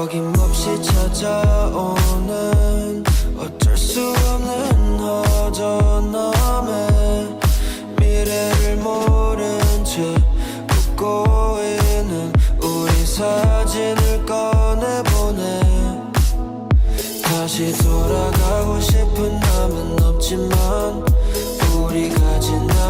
어김없이 찾아오는 어쩔 수 없는 허전함에 미래를 모른 채 웃고 있는 우리 사진을 꺼내보내. 다시 돌아가고 싶은 마음은 없지만 우리가 지난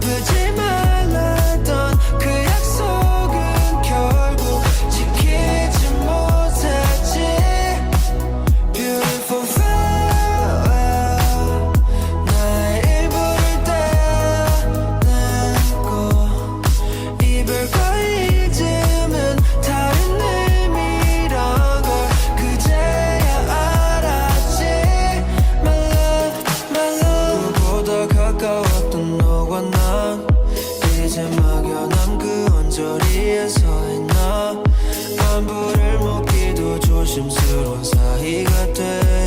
아프지만 잔소리에 서 있나? 안부를 묻기도 조심스러운 사이가 돼.